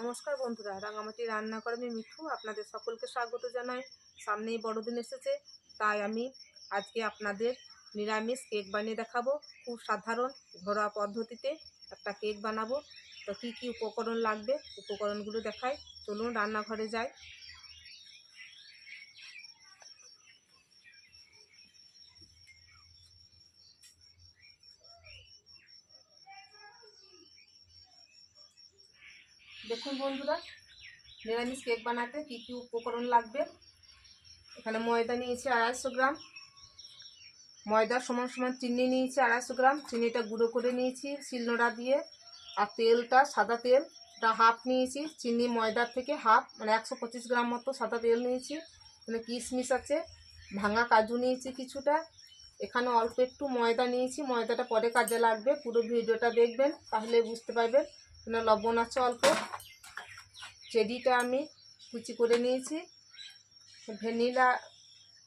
নমস্কার বন্ধুরা, রাঙামাটি রান্না করে আমি মিঠু, আপনাদের সকলকে স্বাগত জানাই। সামনেই বড়দিন এসেছে, তাই আমি আজকে আপনাদের নিরামিষ কেক বানিয়ে দেখাবো। খুব সাধারণ, ঘরোয়া পদ্ধতিতে একটা কেক বানাবো। তো কী কী উপকরণ লাগবে, উপকরণগুলো দেখাই। চলুন রান্নাঘরে যাই। দেখুন বন্ধুরা, নিরামিষ কেক বানাতে কী কী উপকরণ লাগবে? এখানে ময়দা নিয়েছি আড়াইশো গ্রাম। ময়দা সমান সমান চিনি নিয়েছি আড়াইশো গ্রাম। চিনিটা গুঁড়ো করে নিয়েছি শিলনোড়া দিয়ে। আর তেলটা সাদা তেলটা হাফ নিয়েছি। চিনি ময়দার থেকে হাফ মানে একশো পঁচিশ গ্রাম মতো সাদা তেল নিয়েছি। এখানে কিশমিশ আছে, ভাঙা কাজু নিয়েছি কিছুটা। এখানে অল্প একটু ময়দা নিয়েছি। ময়দাটা পরে কাজে লাগবে। পুরো ভিডিওটা দেখবেন, তাহলে বুঝতে পারবেন এখানে লবণ আছে অল্প। চেরিটা আমি কুচি করে নিয়েছি। ভ্যানিলা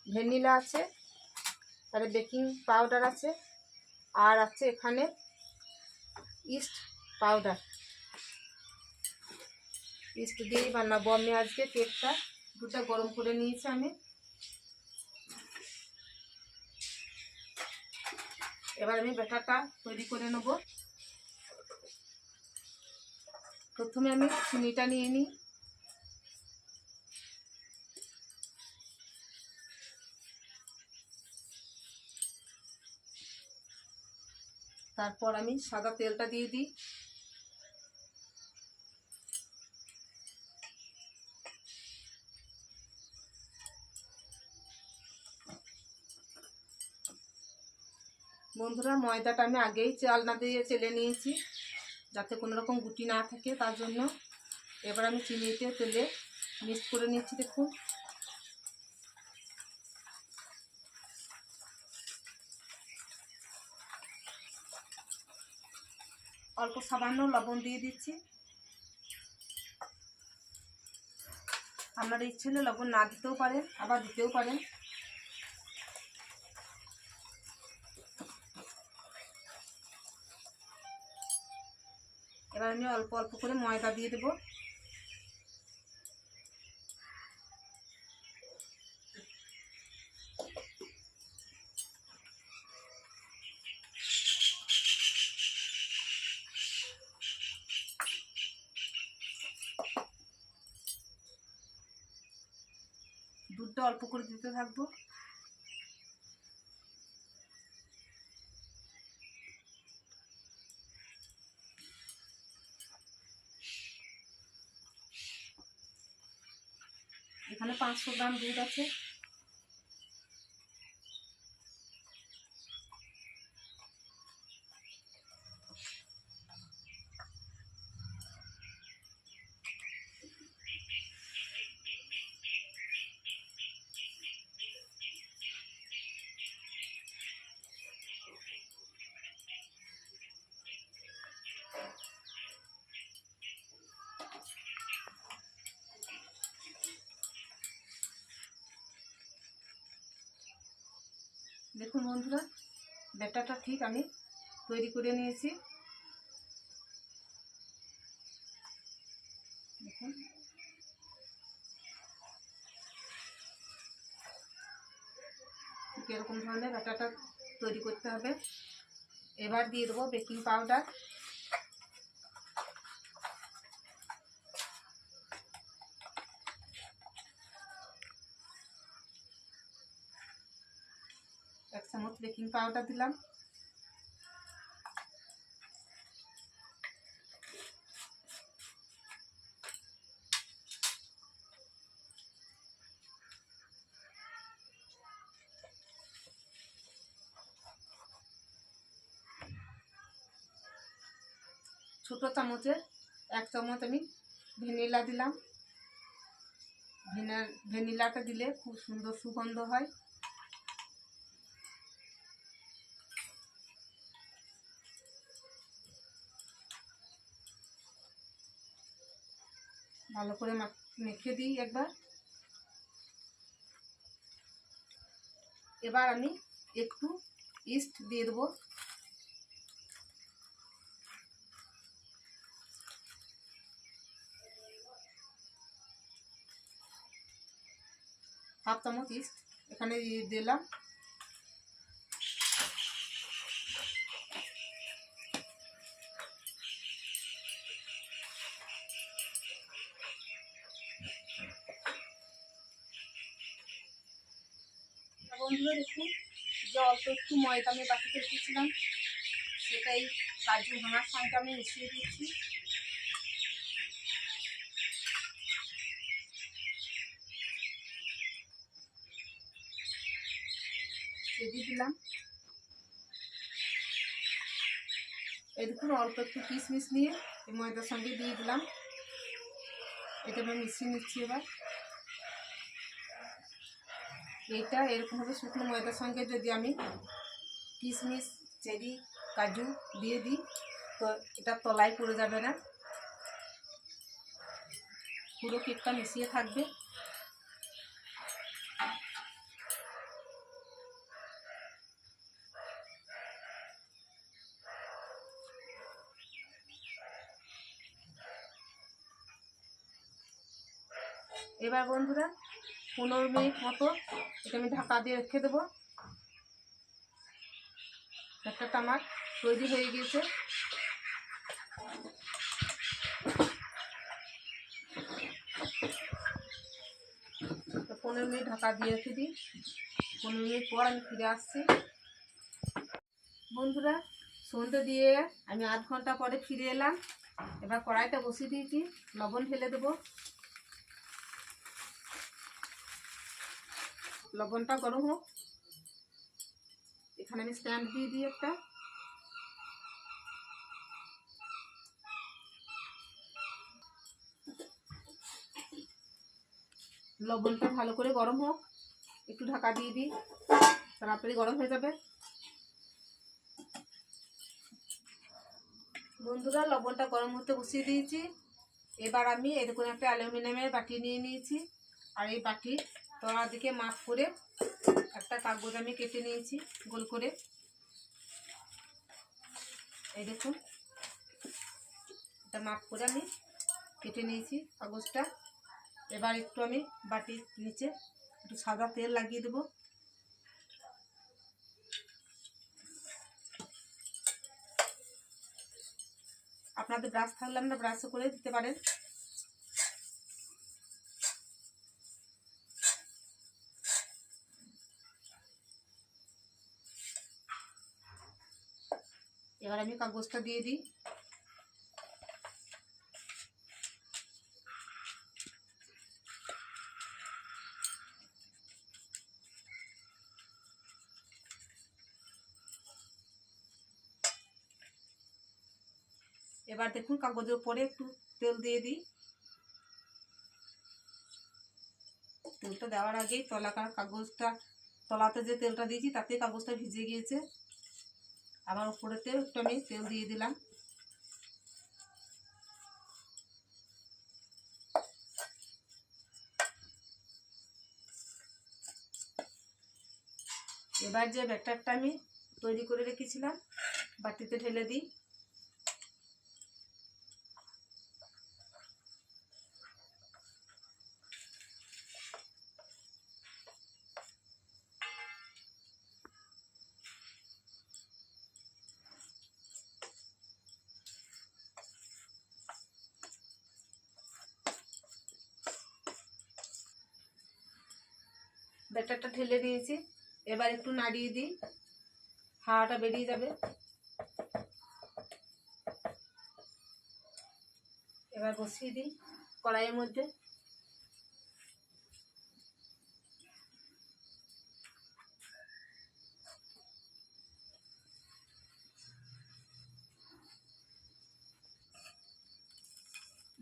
ভ্যানিলা আছে, তারপরে বেকিং পাউডার আছে, আর আছে এখানে ইস্ট পাউডার। ইস্ট দিয়েই বানাবো আমি আজকে কেকটা। দুটা গরম করে নিয়েছি আমি। এবার আমি ব্যাটারটা তৈরি করে নেব। প্রথমে আমি চিনিটা নিয়ে নিই। তারপর আমি সাদা তেলটা দিয়ে দিই। বন্ধুরা, ময়দাটা আমি আগেই চালনা দিয়ে চেলে নিয়েছি। যাতে কোনো রকম গুটি না থাকে তার জন্য। এবার আমি চিনিতে তেলে মিক্স করে নিচ্ছি দেখুন। অল্প সামান্য লবণ দিয়ে দিচ্ছি। আপনারা ইচ্ছে হলে লবণ না দিতেও পারেন, আবার দিতেও পারেন। এবার আমি অল্প অল্প করে ময়দা দিয়ে দেবো। দুধটা অল্প করে দিতে থাকব। পাঁচশো গ্রাম দুধ আছে। দেখুন বন্ধুরা ব্যাটারটা ঠিক আমি তৈরি করে নিয়েছি। দেখুন। এরকম ধরনের ব্যাটারটা তৈরি করতে হবে। এবার দিয়ে দেবো বেকিং পাউডার। চামচ বেকিং পাউডার দিলাম। ছোট চামচের এক চামচ আমি ভ্যানিলা দিলাম। ভ্যানিলাটা দিলে খুব সুন্দর সুগন্ধ হয়। ভালো করে মেখে দিই একবার। এবার আমি একটু ইস্ট দিয়ে দেবো। হাফ চামচ ইস্ট এখানে দিলাম। বন্ধুরা দেখুন যে অল্প একটু ময়দা আমি বাটিতে রেখেছিলাম সেটাই কাজু ভাঙার সঙ্গে আমি মিশিয়ে দিচ্ছি। দিলাম। এই দেখুন, অল্প একটু কিশমিশ নিয়ে এই ময়দার সঙ্গে দিয়ে দিলাম। এটা আমি মিশিয়ে নিচ্ছি এবার। এইটা এরকমভাবে শুকনো ময়দার সঙ্গে যদি আমি কিশমিশ, চেরি, কাজু দিয়ে দিই, তো এটা তলায় পড়ে যাবে না। পুরো কেকটা মিশিয়ে থাকবে। এবার বন্ধুরা পনেরো মিনিট মতো এটা আমি ঢাকা দিয়ে রেখে দেবো। একটা আমার তৈরি হয়ে গিয়েছে। পনেরো মিনিট ঢাকা দিয়ে রেখে দিই। পনেরো মিনিট পর আমি ফিরে আসছি। বন্ধুরা সন্ধে দিয়ে আমি আধ ঘণ্টা পরে ফিরে এলাম। এবার কড়াইটা বসিয়ে দিয়েছি, লবণ ফেলে দেবো। লবণটা গরম হোক। এখানে আমি স্ট্যান্ড দিয়ে দিই একটা। লবণটা ভালো করে গরম হোক। একটু ঢাকা দিয়ে দিই। তাড়াতাড়ি গরম হয়ে যাবে। বন্ধুরা, লবণটা গরম হতে বসিয়ে দিয়েছি। এবার আমি এরকম একটা অ্যালুমিনিয়ামের বাটি নিয়ে নিয়েছি। আর এই বাটি তলার দিকে মাপ করে একটা কাগজ আমি কেটে নিয়েছি, গোল করে। এই দেখুন, এটা মাপ করে আমি কেটে নিয়েছি কাগজটা। এবার একটু আমি বাটির নিচে একটু সাদা তেল লাগিয়ে দেবো। আপনাদের ব্রাশ থাকলে আপনারা ব্রাশও করে দিতে পারেন। এবার আমি কাগজটা দিয়ে দিই। এবার দেখুন কাগজের উপরে একটু তেল দিয়ে দিই। তেলটা দেওয়ার আগেই তলাকার কাগজটা, তলাতে যে তেলটা দিয়েছি তাতে কাগজটা ভিজে গিয়েছে। আবার উপরেতেও একটু আমি তেল দিয়ে দিলাম। এবার যে ব্যাটারটা আমি তৈরি করে রেখেছিলাম, বাটিতে ঢেলে দিই। ব্যাটারটা ঢেলে দিয়েছি। এবার একটু নাড়িয়ে দিই। হাওয়াটা বেরিয়ে যাবে। এবার বসিয়ে দিই কড়াইয়ের মধ্যে।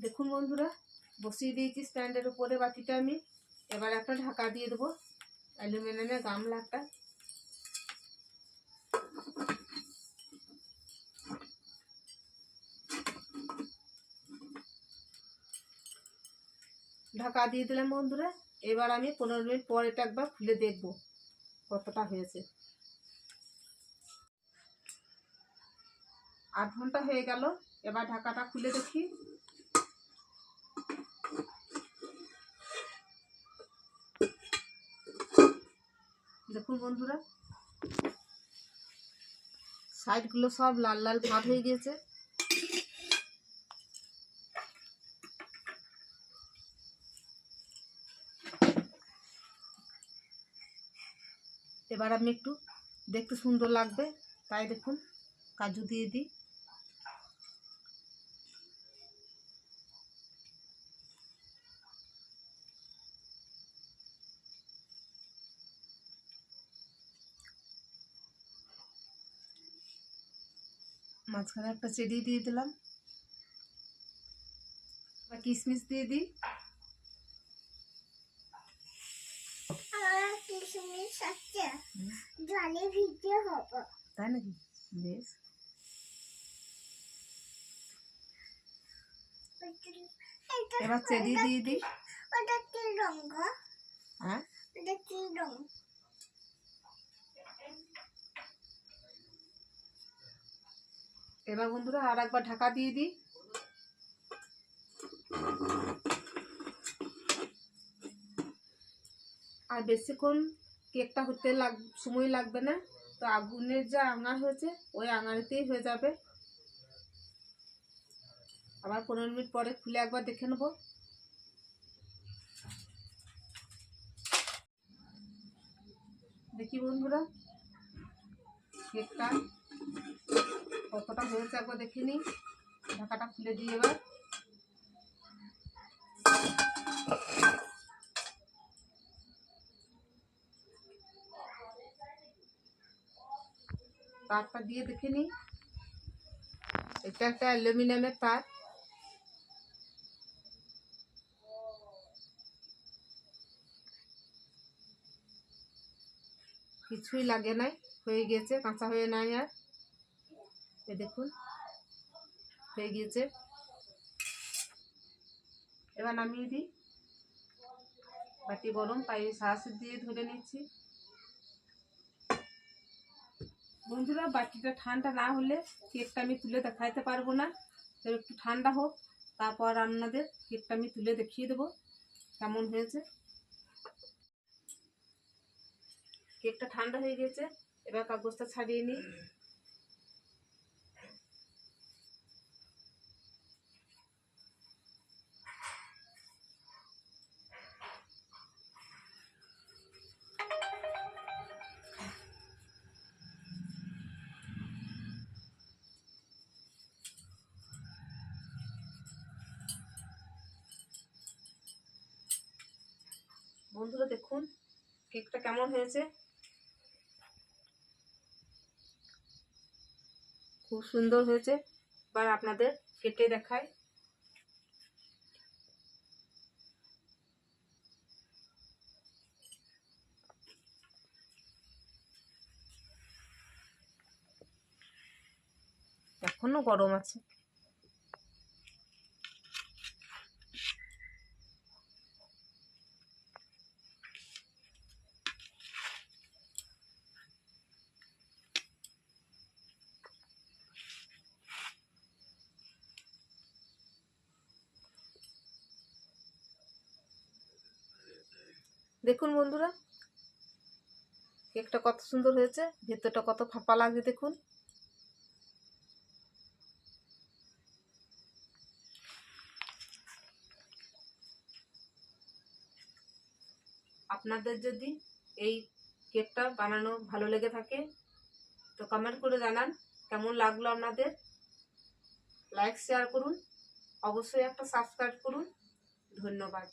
দেখুন বন্ধুরা, বসিয়ে দিয়েছি স্ট্যান্ডের উপরে বাটিটা আমি। এবার একটা ঢাকা দিয়ে দেবো। অ্যালুমিনিয়ামের গামলা একটা। ঢাকা দিয়ে দিলাম বন্ধুরা, এবার আমি পনেরো মিনিট পর এটা একবার খুলে দেখব কতটা হয়েছে। আধ ঘণ্টা হয়ে গেল, এবার ঢাকাটা খুলে দেখি। দেখুন বন্ধুরা। সাইডগুলো সব লাল লাল ভাব হয়ে গিয়েছে। এবার আমি একটু দেখতে সুন্দর লাগবে, তাই দেখুন, কাজু দিয়ে দিই। মাঝখানে একটা চেরি দিয়ে দিলাম। বা কিশমিশ দিয়ে দিই। তাই নাকি? বেশ। এবার চেরি দিয়ে দিই। ওটা কি রঙ? হ্যাঁ? ওটা কি রঙ? এবার বন্ধুরা আর একবার ঢাকা দিয়ে দিই। আর বেশিক্ষণ কেকটা হতে লাগ, সময় লাগবে না। তো আগুনের যা আঙার হয়েছে, ওই আঙারিতেই হয়ে যাবে। আবার পনেরো মিনিট পরে খুলে একবার দেখে নেব। দেখি বন্ধুরা, কেকটা কতটা হয়েছে একবার দেখে নিই। ঢাকাটা খুলে দিই এবার। তারটা দিয়ে দেখে নিই। এটা একটা অ্যালুমিনিয়ামের তার। কিছুই লাগে নাই, হয়ে গিয়েছে কাঁচা হয়ে নাই আর। এই দেখুন, হয়ে গিয়েছে। এবার নামিয়ে দিই। বাটি গরম তাই সাহস দিয়ে ধরে নিচ্ছি। বন্ধুরা, বাটিটা ঠান্ডা না হলে কেকটা আমি তুলে দেখাইতে পারব না। তো একটু ঠান্ডা হোক, তারপর আপনাদের কেকটা আমি তুলে দেখিয়ে দেবো। কেমন হয়েছে? কেকটা ঠান্ডা হয়ে গেছে এবার কাগজটা ছাড়িয়ে নিই। বন্ধুরা দেখুন, কেকটা কেমন হয়েছে? খুব সুন্দর হয়েছে। এবার আপনাদের কেটে দেখায় এখনও গরম আছে। দেখুন বন্ধুরা, কেকটা কত সুন্দর হয়েছে, ভেতরটা কত ফাঁপা লাগছে দেখুন। আপনাদের যদি এই কেকটা বানানো ভালো লেগে থাকে, তো কমেন্ট করে জানান, কেমন লাগল আপনাদের? লাইক শেয়ার করুন, অবশ্যই একটা সাবস্ক্রাইব করুন। ধন্যবাদ।